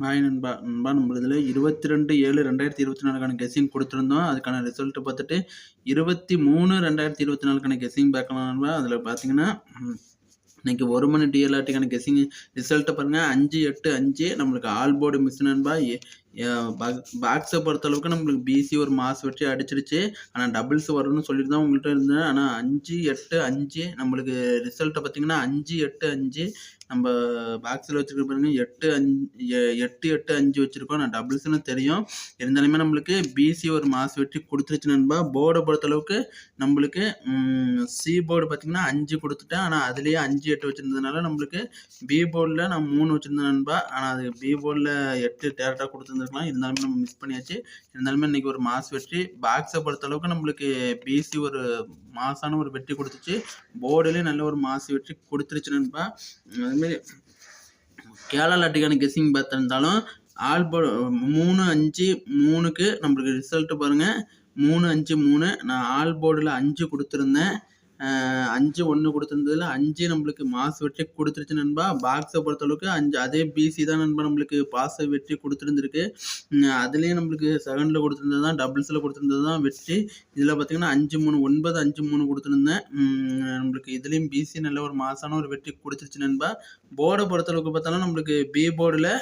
Hi நண்பா நண்பா நம்ம இதில் இருபத்தி ரெண்டு ஏழு ரெண்டாயிரத்தி இருபத்தி நாலுக்கான கெஸிங் கொடுத்துருந்தோம். அதுக்கான ரிசல்ட்டு பார்த்துட்டு இருபத்தி மூணு ரெண்டாயிரத்தி இருபத்தி நாலுக்கான கெஸிங் பார்க்கலாம் நண்பா அதில் பார்த்தீங்கன்னா இன்றைக்கி ஒரு மணி டிஎல்ஆர்டிக்கான கெஸிங் ரிசல்ட்டை பாருங்கள் அஞ்சு எட்டு அஞ்சு. நம்மளுக்கு ஆல் போர்டு மிஸ் நண்பா பாக்ஸை பொறுத்த அளவுக்கு நம்மளுக்கு பிசி ஒரு மாஸ் வச்சு அடிச்சிருச்சு. ஆனால் டபுள்ஸ் வரும்னு சொல்லிட்டு தான் உங்கள்கிட்ட இருந்தேன். ஆனால் அஞ்சு எட்டு அஞ்சு நம்மளுக்கு ரிசல்ட்டை பார்த்தீங்கன்னா அஞ்சு எட்டு அஞ்சு நம்ம பாக்ஸில் வச்சுருக்க பாருங்க எட்டு அஞ்சு எட்டு எட்டு அஞ்சு வச்சுருக்கோம். நான் டபுள்ஸ்னு தெரியும். இருந்தாலுமே நம்மளுக்கு பிசி ஒரு மாஸ் வெட்டி கொடுத்துருச்சு நண்பா. போர்டை பொறுத்தளவுக்கு நம்மளுக்கு சி போர்டு பார்த்தீங்கன்னா அஞ்சு கொடுத்துட்டேன். ஆனால் அதுலேயே அஞ்சு எட்டு வச்சுருந்ததுனால நம்மளுக்கு பி போர்டில் நான் மூணு வச்சுருந்தேன் நண்பா. ஆனால் அது பி போர்டில் எட்டு டேரெக்டாக இருந்திருக்கலாம். இருந்தாலுமே நம்ம மிஸ் பண்ணியாச்சு. இருந்தாலுமே இன்றைக்கி ஒரு மாஸ் வெற்றி. பாக்ஸை பொறுத்த அளவுக்கு நம்மளுக்கு பிசி ஒரு மாசான ஒரு வெற்றி கொடுத்துச்சு. போர்டுலேயே நல்ல ஒரு மாஸ் வெற்றி கொடுத்துருச்சு நண்பா. அதுமாரி கேரளா லாட்டிக்கான கெஸ்ஸிங் பார்த்துருந்தாலும் ஆல் மூணு அஞ்சு மூணுக்கு நம்மளுக்கு ரிசல்ட்டு பாருங்கள் மூணு அஞ்சு மூணு. நான் ஆல் போர்டில் அஞ்சு கொடுத்துருந்தேன். அஞ்சு ஒன்று கொடுத்துருந்ததுல அஞ்சு நம்மளுக்கு மாஸ் வெற்றி கொடுத்துருச்சு நண்பா. பாக்ஸை பொறுத்தளவுக்கு அஞ்சு அதே பிசி தான் நண்பா நம்மளுக்கு பாஸை வெற்றி கொடுத்துருந்துருக்கு. அதுலேயும் நம்மளுக்கு செகண்டில் கொடுத்துருந்தது தான் டபுள்ஸில் கொடுத்துருந்தது தான் வெற்றி. இதில் பார்த்தீங்கன்னா அஞ்சு மூணு ஒன்பது அஞ்சு மூணு கொடுத்துருந்தேன். நம்மளுக்கு இதுலேயும் பிசி நல்ல ஒரு மாசான ஒரு வெற்றி கொடுத்துருச்சு நண்பா. போர்டை பொறுத்தளவுக்கு பார்த்தாலும் நம்மளுக்கு பி போர்டில்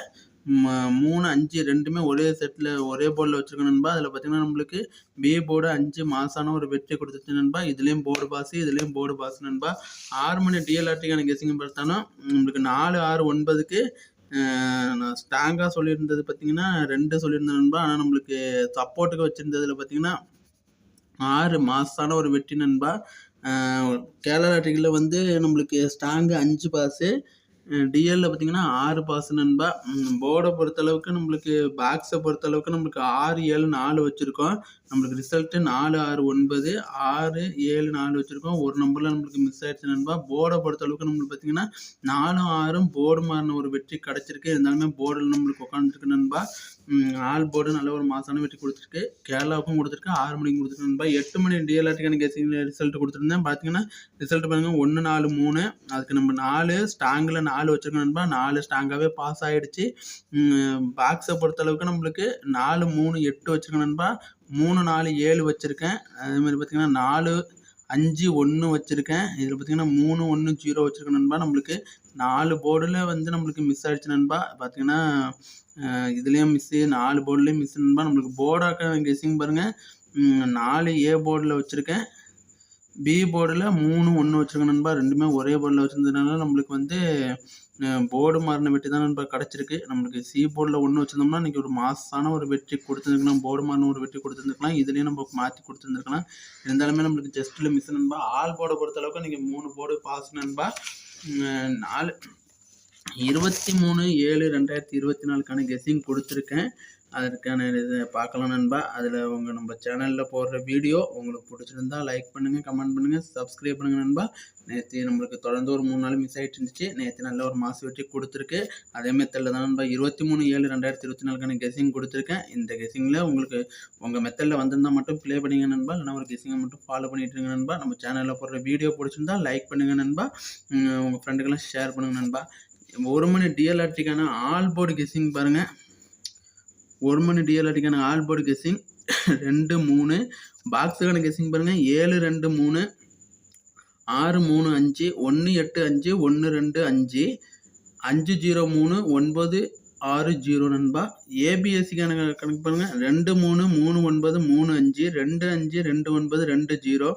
மூணு அஞ்சு ரெண்டுமே ஒரே செட்டில் ஒரே போர்டில் வச்சுருக்கோம் நண்பா. அதில் பார்த்தீங்கன்னா நம்மளுக்கு பி போர்டு அஞ்சு மாசான ஒரு வெற்றி கொடுத்துச்சு நண்பா. இதுலேயும் போர்டு பாஸ் இதுலேயும் போர்டு பாஸ் நண்பா. ஆறு மணி டிஎல்ஆர்டிக்கான கெஸிங் பார்த்தாலும் நம்மளுக்கு நாலு ஆறு ஒன்பதுக்கு நான் ஸ்ட்ராங்காக சொல்லியிருந்தது பார்த்தீங்கன்னா ரெண்டு சொல்லியிருந்தேன் நண்பா. ஆனால் நம்மளுக்கு சப்போர்ட்டுக்கு வச்சுருந்ததில் பார்த்தீங்கன்னா ஆறு மாசான ஒரு வெற்றி நண்பா. கேரளா லாட்டரியில் வந்து நம்மளுக்கு ஸ்ட்ராங்கு அஞ்சு பாஸு டிஎல்ல பார்த்தீங்கன்னா ஆறு பாஸ் நண்பா. போர்டை பொறுத்தளவுக்கு நம்மளுக்கு பாக்ஸை பொறுத்தளவுக்கு நம்மளுக்கு ஆறு ஏழு நாலு வச்சுருக்கோம். நம்மளுக்கு ரிசல்ட்டு நாலு ஆறு ஒன்பது ஆறு ஏழு நாலு வச்சுருக்கோம். ஒரு நம்பரில் நம்மளுக்கு மிஸ் ஆயிடுச்சு நண்பா. போர்டை பொறுத்த அளவுக்கு நம்மளுக்கு பார்த்தீங்கன்னா நாலும் ஆறும் போர்டு மாறின ஒரு வெற்றி கிடச்சிருக்கு. இருந்தாலுமே போர்டில் நம்மளுக்கு உட்காந்துருக்கு நண்பா. ஆல் போர்டு நல்ல ஒரு மாசான வெற்றி கொடுத்துருக்கு. கேரளாவுக்கும் கொடுத்துருக்கு. ஆறு மணிக்கு கொடுத்துருக்கு நண்பா. எட்டு மணி டிஎல்ஆர்டிக்கான கெஸிங் ரிசல்ட் கொடுத்துருந்தேன். பார்த்தீங்கன்னா ரிசல்ட் பாருங்கள் ஒன்று நாலு மூணு. அதுக்கு நம்ம நாலு ஸ்ட்ராங்கில் நாலு வச்சுருக்கோம் நண்பா. நாலு ஸ்ட்ராங்காகவே பாஸ் ஆகிடுச்சு பாக்ஸை பொறுத்தளவுக்கு நம்மளுக்கு நாலு மூணு எட்டு வச்சுருக்கோம் நண்பா. மூணு நாலு ஏழு வச்சுருக்கேன். அதே மாதிரி பார்த்திங்கன்னா நாலு அஞ்சு ஒன்று வச்சுருக்கேன். இதில் பார்த்தீங்கன்னா மூணு ஒன்று ஜீரோ வச்சுருக்கேன் நண்பா. நம்மளுக்கு நாலு போர்டில் வந்து நம்மளுக்கு மிஸ் ஆகிடுச்சு நண்பா. பார்த்தீங்கன்னா இதுலேயும் மிஸ்ஸு நாலு போர்டுலேயும் மிஸ் நண்பா. நம்மளுக்கு போர்டாக்க கெஸிங் பாருங்கள் நாலு ஏ போர்டில் வச்சுருக்கேன். பி போர்டில் மூணு ஒன்று வச்சுருக்க நண்பா. ரெண்டுமே ஒரே போர்டில் வச்சுருந்ததுனால நம்மளுக்கு வந்து போர்டு மாறின வெற்றி தான் நண்பா கிடச்சிருக்கு. நம்மளுக்கு சி போர்டில் ஒன்று வச்சுருந்தோம்னா இன்றைக்கி ஒரு மாசான ஒரு வெற்றி கொடுத்துருந்துருக்கலாம். போர்டு மாறின ஒரு வெற்றி கொடுத்துருந்துருக்கலாம். இதுலேயும் நம்ம மாற்றி கொடுத்துருந்துருக்கலாம். இருந்தாலுமே நம்மளுக்கு ஜஸ்ட்டில் மிஸ் நண்பா. ஆல் போர்டை பொறுத்தளவுக்கு இன்றைக்கி மூணு போர்டு பாஸ் நண்பா. நாலு இருபத்தி மூணு ஏழு ரெண்டாயிரத்தி இருபத்தி நாலுக்கான கெஸ்ஸிங் கொடுத்துருக்கேன். அதற்கான இதை பார்க்கலாம் நண்பா. அதில் உங்கள் நம்ம சேனலில் போடுற வீடியோ உங்களுக்கு பிடிச்சிருந்தா லைக் பண்ணுங்கள் கமெண்ட் பண்ணுங்கள் சப்ஸ்கிரைப் பண்ணுங்கள் நண்பா. நேற்று நம்மளுக்கு தொடர்ந்து ஒரு மூணு நாள் மிஸ் ஆகிட்டு இருந்துச்சு. நேற்று நல்ல ஒரு மாசு வெட்டி கொடுத்துருக்கு. அதே மெத்தடில் தான் நண்பா இருபத்தி மூணு ஏழு ரெண்டாயிரத்தி இருபத்தி நாலுக்கான கெஸ்ஸிங் கொடுத்துருக்கேன். இந்த கெஸ்ஸிங்கில் உங்களுக்கு உங்கள் மெத்தடில் வந்திருந்தால் மட்டும் ப்ளே பண்ணுங்க நண்பா. இல்லைனா ஒரு கெஸ்ஸிங்கை மட்டும் ஃபாலோ பண்ணிட்டு இருங்க நண்பா. நம்ம சேனலில் போடுற வீடியோ பிடிச்சிருந்தா லைக் பண்ணுங்கள் நண்பா. உங்கள் ஃப்ரெண்டுக்கெல்லாம் ஷேர் பண்ணுங்கள் நண்பா. ஒரு மணி டிஎல்ஆர்டிக்கான ஆல் போர்டு கெஸ்ஸிங் பாருங்கள் ஒரு மணி டிஎல்ஆர்டிக்கான ஆல் போர்டு கெஸ்ஸிங் ரெண்டு மூணு. பாக்ஸுக்கான கெஸ்ஸிங் பாருங்கள் ஏழு ரெண்டு மூணு. ஆறு மூணு அஞ்சு. ஒன்று எட்டு அஞ்சு. ஒன்று ரெண்டு அஞ்சு. அஞ்சு ஜீரோ மூணு. ஒன்பது ஆறு ஜீரோ நண்பா. ஏபிஎஸ்சிக்கான கணக்கு பாருங்கள் ரெண்டு மூணு மூணு ஒன்பது மூணு அஞ்சு ரெண்டு அஞ்சு ரெண்டு ஒன்பது ரெண்டு ஜீரோ.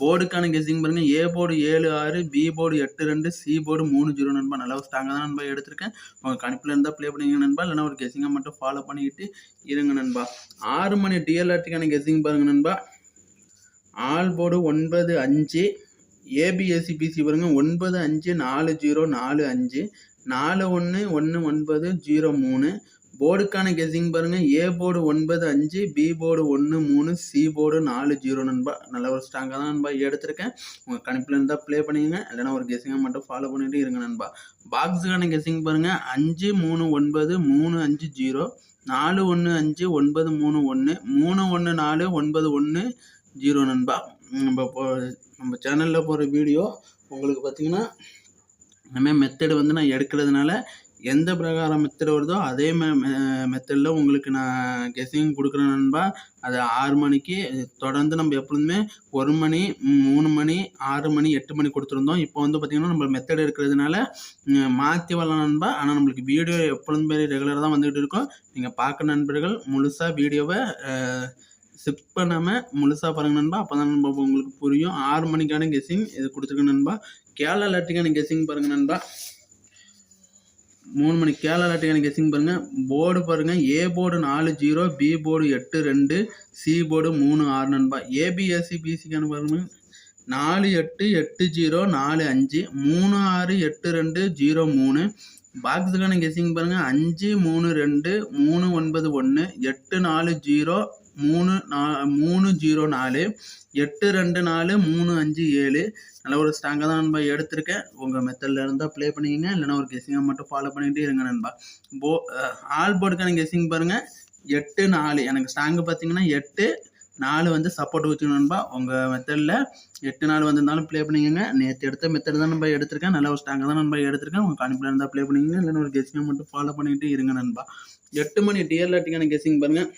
போர்டுக்கான கெஸ்ஸிங் பாருங்கள் ஏ போர்டு ஏழு ஆறு பி போர்டு எட்டு ரெண்டு சி போர்டு மூணு ஜீரோ நண்பா. நல்லா ஸ்ட்ராங்காக தான் நண்பா எடுத்திருக்கேன். உங்கள் கணிப்பில் இருந்தால் ப்ளே பண்ணிங்க நண்பா. இல்லைனா ஒரு கெஸ்ஸிங்கை மட்டும் ஃபாலோ பண்ணிக்கிட்டு இருங்க நண்பா. ஆறு மணி டிஎல்ஆர்டிக்கான கெஸ்ஸிங் பாருங்கள் நண்பா. ஆல் போர்டு ஒன்பது அஞ்சு ஏபிஎஸ்சி பிசி பாருங்க. ஒன்பது அஞ்சு நாலு ஜீரோ நாலு அஞ்சு. நாலு ஒன்று ஒன்று ஒன்பது ஜீரோ மூணு. போர்டுக்கான கெஸிங் பாருங்கள் ஏ போர்டு ஒன்பது அஞ்சு பி போர்டு ஒன்று மூணு சி போர்டு நாலு ஜீரோ நண்பா. நல்ல ஒரு ஸ்ட்ராங்காக தான் நண்பா எடுத்திருக்கேன். உங்கள் கணிப்பில் இருந்தால் ப்ளே பண்ணிக்கங்க இல்லைனா ஒரு கெஸிங்காக மட்டும் ஃபாலோ பண்ணிட்டு இருங்க நண்பா. பாக்ஸுக்கான கெஸிங் பாருங்கள் அஞ்சு மூணு ஒன்பது மூணு அஞ்சு ஜீரோ. நாலு ஒன்று அஞ்சு ஒன்பது மூணு ஒன்று மூணு ஒன்று நாலு ஒன்பது ஒன்று ஜீரோ நண்பா. நம்ம போ நம்ம சேனலில் போகிற வீடியோ உங்களுக்கு பார்த்திங்கன்னா இனிமேல் மெத்தடு வந்து நான் எடுக்கிறதுனால எந்த பிரகாரம் மெத்தட் வருதோ அதே மெ மெத்தடில் உங்களுக்கு நான் கெஸிங் கொடுக்குறேன் நண்பா. அது ஆறு மணிக்கு தொடர்ந்து நம்ம எப்பொழுதுமே ஒரு மணி மூணு மணி ஆறு மணி எட்டு மணி கொடுத்துருந்தோம். இப்போ வந்து பார்த்திங்கன்னா நம்ம மெத்தட் இருக்கிறதுனால மாற்றி வரலாம் நண்பா. ஆனால் நம்மளுக்கு வீடியோ எப்பொழுதுமே ரெகுலராக தான் வந்துக்கிட்டு இருக்கோம். நீங்கள் பார்க்க நண்பர்கள் முழுசாக வீடியோவை ஸ்கிப் பண்ணாமல் முழுசாக பாருங்க நண்பா. அப்போ தான் நண்பா உங்களுக்கு புரியும். ஆறு மணிக்கான கெஸ்ஸிங் இது கொடுத்துருக்கேன் நண்பா. கேரளா லாட்டிக்கான கெஸ்ஸிங் பாருங்க நண்பா. மூணு மணி கேரளா லாட்டிக்கான கெஸ்ஸிங் பாருங்க. போர்டு பாருங்க. ஏ போர்டு நாலு ஜீரோ பி போர்டு எட்டு ரெண்டு சி போர்டு மூணு ஆறு நண்பா. ஏபிஎஸ்சி பிசிக்கான பாருங்க. நாலு எட்டு எட்டு ஜீரோ நாலு அஞ்சு மூணு ஆறு எட்டு ரெண்டு ஜீரோ மூணு. பாக்ஸுக்கான கெஸ்ஸிங் பாருங்கள் அஞ்சு மூணு ரெண்டு மூணு ஒன்பது ஒன்று எட்டு நாலு ஜீரோ மூணு நா மூணு ஜீரோ நாலு எட்டு ரெண்டு நாலு மூணு அஞ்சு ஏழு. நல்ல ஒரு ஸ்ட்ராங்காக தான் நண்பா எடுத்திருக்கேன். உங்கள் மெத்தடில் இருந்தால் ப்ளே பண்ணிக்கங்க. இல்லைன்னா ஒரு கெஸ்ஸிங்கை மட்டும் ஃபாலோ பண்ணிகிட்டே இருங்க நண்பா. போ ஆல் போர்டுக்கான கெஸ்ஸிங் பாருங்கள் எட்டு நாலு. எனக்கு ஸ்ட்ராங்கு பார்த்தீங்கன்னா எட்டு நாலு வந்து சப்போர்ட் வச்சுக்கணும் நண்பா. உங்கள் மெத்தடில் எட்டு நாள் வந்திருந்தாலும் ப்ளே பண்ணிக்கோங்க. நேற்று எடுத்த மெத்தட் தான் நம்ம எடுத்திருக்கேன். நல்ல ஒரு ஸ்ட்ராங்காக தான் நம்ம எடுத்திருக்கேன். உங்கள் கணிப்பில் இருந்தால் ப்ளே பண்ணிக்கோங்க. இல்லைன்னா ஒரு கெஸ்ஸிங்கை மட்டும் ஃபாலோ பண்ணிக்கிட்டு இருங்க நண்பா. எட்டு மணி டிஎல்ஆர்டிக்கான கெஸ்ஸிங் பாருங்கள்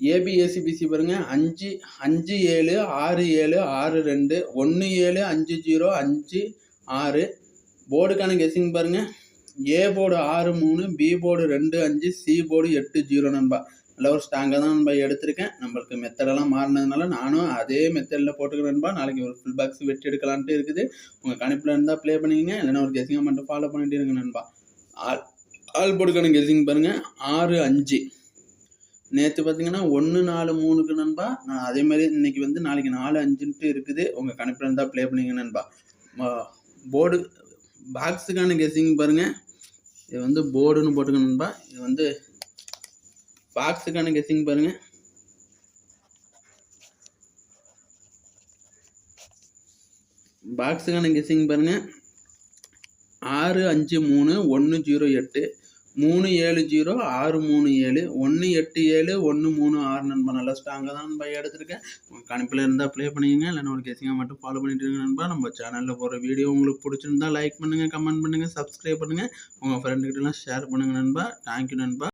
ஏபிஎஸ்சிபிசி பாருங்க. அஞ்சு அஞ்சு ஏழு ஆறு ஏழு ஆறு ரெண்டு ஒன்று ஏழு அஞ்சு ஜீரோ அஞ்சு ஆறு. போர்டுக்கான கெஸ்ஸிங் பாருங்க. ஏ போர்டு ஆறு மூணு பி போர்டு ரெண்டு அஞ்சு சி போர்டு எட்டு ஜீரோ நண்பா நல்ல ஒரு ஸ்ட்ராங்காக தான் நண்பா எடுத்திருக்கேன். நம்மளுக்கு மெத்தடெல்லாம் மாறினதுனால நானும் அதே மெத்தடில் போட்டுக்கிறேன் நண்பா. நாளைக்கு ஒரு ஃபுல் பாக்ஸ் வெட்டி எடுக்கலான்ட்டு இருக்குது. உங்கள் கணிப்பில் இருந்தால் ப்ளே பண்ணிக்கங்க. இல்லைன்னா ஒரு கெஸிங்காக மட்டும் ஃபாலோ பண்ணிட்டு இருங்க நண்பா. ஆல் ஆல் போர்டுக்கான கெஸ்ஸிங் பாருங்கள் ஆறு அஞ்சு. நேற்று பார்த்தீங்கன்னா ஒன்று நாலு மூணுக்கு நண்பா நான் அதே மாதிரி இன்னைக்கு வந்து நாளைக்கு நாலு அஞ்சுன்ட்டு இருக்குது. உங்கள் கணக்கில் இருந்தால் ப்ளே பண்ணிங்க நண்பா. போர்டு பாக்ஸுக்கான கெஸ்ஸிங் பாருங்கள் இது வந்து போர்டுன்னு போட்டுக்க நண்பா. இது வந்து பாக்ஸுக்கான கெஸ்ஸிங் பாருங்கள் பாக்ஸுக்கான கெஸ்ஸிங் பாருங்கள் ஆறு அஞ்சு மூணு ஒன்று ஜீரோ எட்டு. மூணு ஏழு ஜீரோ ஆறு மூணு ஏழு ஒன்று எட்டு ஏழு ஒன்று மூணு ஆறு நண்பா. நல்லா ஸ்ட்ராங்காக தான் நண்பா எடுத்திருக்கேன். உங்கள் கணிப்பில் இருந்தால் ப்ளே பண்ணிக்கங்க இல்லைன்னா ஒரு கெஸிங்காக மட்டும் ஃபாலோ பண்ணிட்டு இருங்க நண்பா. நம்ம சேனலில் போகிற வீடியோ உங்களுக்கு பிடிச்சிருந்தா லைக் பண்ணுங்கள் கமெண்ட் பண்ணுங்கள் சப்ஸ்கிரைப் பண்ணுங்கள் உங்கள் ஃப்ரெண்டுக்கிட்டலாம் ஷேர் பண்ணுங்கள் நண்பா. தேங்க்யூ நண்பா.